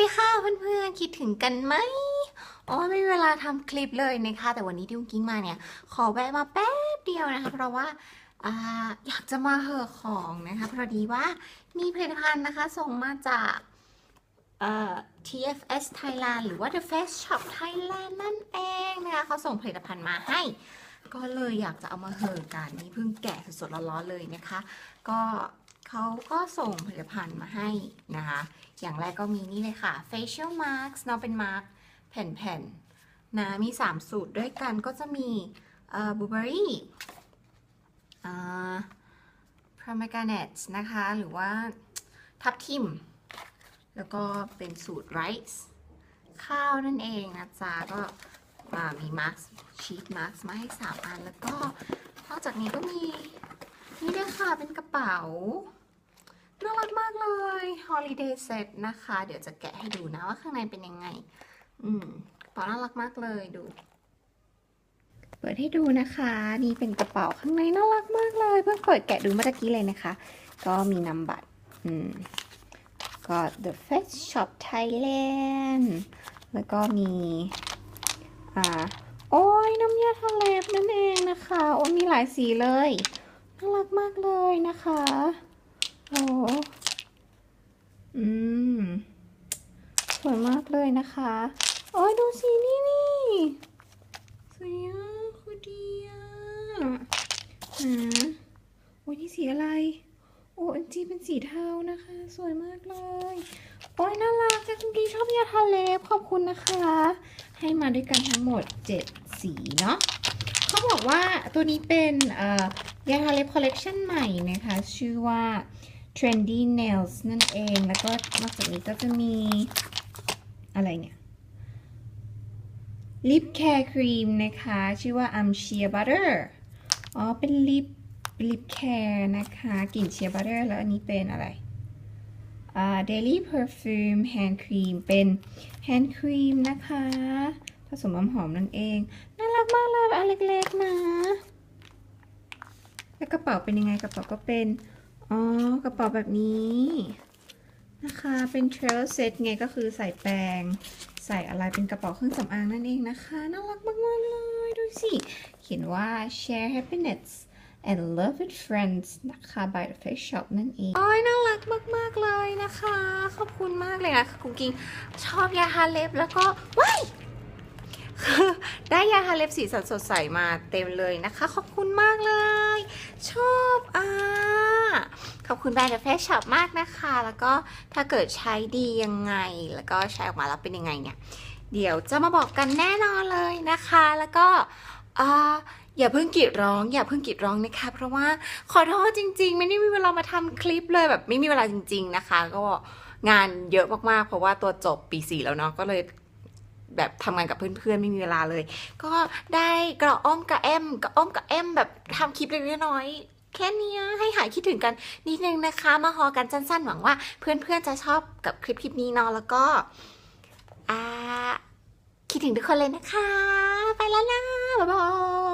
ดีค่ะเพื่อนๆคิดถึงกันไหมอ๋อไม่มีเวลาทำคลิปเลยนะคะ แต่วันนี้ที่อุ้งกิ้งมาเนี่ย ขอแวะมาแป๊บเดียวนะคะ เพราะว่าออยากจะมาเหอของนะคะพอดีว่ามีผลิตภัณฑ์นะคะ ส่งมาจาก TFS Thailand หรือว่า The Face Shop Thailand นั่นเองนะคะเขาส่งผลิตภัณฑ์มาให้ ก็เลยอยากจะเอามาเหอกันนี่เพิ่งแกะสดๆร้อนๆเลยนะคะ ก็ เขาก็ส่งผลิตภัณฑ์มาให้นะคะ อย่างแรกก็มีนี่เลยค่ะ facial mask เนาะเป็นมาร์กแผ่นๆนะมี 3 สูตรด้วยกันก็จะมีเอ่อ blueberry อ่า pomegranate นะคะ หรือว่าทับทิม แล้วก็เป็นสูตร rice ข้าวนั่นเองนะจ๊ะ ก็อ่ามีมาร์กชีทมาร์กมาให้ 3 อัน แล้วก็นอกจากนี้ก็มี นี่ด้วยค่ะเป็นกระเป๋าน่ารักมากเลย holiday set นะคะ เดี๋ยวจะแกะให้ดูนะว่าข้างในเป็นยังไง อืมกระเป๋าน่ารักมากเลยดู เปิดให้ดูนะคะ นี่เป็นกระเป๋าข้างในน่ารักมากเลย เพิ่งเปิดแกะดูเมื่อกี้เลยนะคะ ก็มีนำบัตร อืม ก็ The Face Shop Thailand แล้วก็มี อ่า โอ้ยน้ำยาทาเล็บนั่นเองนะคะ โอ้มีหลายสีเลย น่ารักมากเลยนะคะโอ้อืม สวยมากเลยนะคะ โอ้ยดูสีนี่นี่สวยอะคือดีอะอืมโอ้ยนี่สีอะไรโอ้จริงๆเป็นสีเทานะคะ สวยมากเลย โอ้ยน่ารักจังคุณดีชอบยาทาเล็บขอบคุณนะคะ ให้มาด้วยกันทั้งหมด 7 สีเนาะเขาบอกว่าตัวนี้เป็นเอ่อ ยาทาเล็บคอลเลกชันใหม่นะคะ ชื่อว่า Trendy Nails นั่นเอง แล้วก็นอกจากนี้ก็จะมีอะไรเนี่ยลิปแคร์ครีมนะคะ ชื่อว่า I'm Shea Butter อ๋อ เป็นลิปลิปแคร์นะคะกลิ่น Shea Butter แล้วอันนี้เป็นอะไรอ่า Daily Perfume Hand Cream เป็น Hand Cream นะคะ ผสมน้ำหอมนั่นเอง น่ารักมากเลยอันเล็กๆนะ แล้วกระเป๋าเป็นยังไงกระเป๋าก็เป็น อ๋อ กระเป๋าแบบนี้นะคะ เป็น trail set ไงก็คือใส่แปรงใส่อะไรเป็นกระเป๋าเครื่องสำอางนั่นเองนะคะ น่ารักมากๆเลย ดูสิ เขียนว่า share happiness and love with friends นะคะ by the face shop นั่นเอง โอ้ยน่ารักมาก ๆ เลยนะคะ ขอบคุณมากเลยนะคุณกิง ชอบยาทาเล็บแล้วก็ว้าย ได้ยาทาเล็บสีสันสดใสมาเต็มเลยนะคะ ขอบคุณมากเลย ชอบอ่าขอบคุณแบรนด์ The Face Shop มากนะคะ แล้วก็ถ้าเกิดใช้ดียังไง แล้วก็ใช้ออกมาแล้วเป็นยังไงเนี่ย เดี๋ยวจะมาบอกกันแน่นอนเลยนะคะ แล้วก็ออย่าเพิ่งกรีดร้อง อย่าเพิ่งกรีดร้องนะคะ เพราะว่าขอโทษจริง ๆ ไม่ได้มีเวลามาทำคลิปเลยแบบไม่มีเวลาจริง ๆ นะคะ ก็งานเยอะมากๆ เพราะว่าตัวจบปีสี่แล้วเนาะก็เลย แบบทำงานกับเพื่อนๆ ไม่มีเวลาเลย ก็ได้กระอ้อมกระแอมกระอ้อมกระแอมแบบทำคลิปเล็กๆน้อยๆแค่นี้ให้หายคิดถึงกันนิดนึงนะคะ มาฮอกันสั้นๆ หวังว่าเพื่อนๆจะชอบกับคลิปคลิปนี้เนาะแล้วก็อคิดถึงทุกคนเลยนะคะ ไปแล้วนะบ๊ายบาย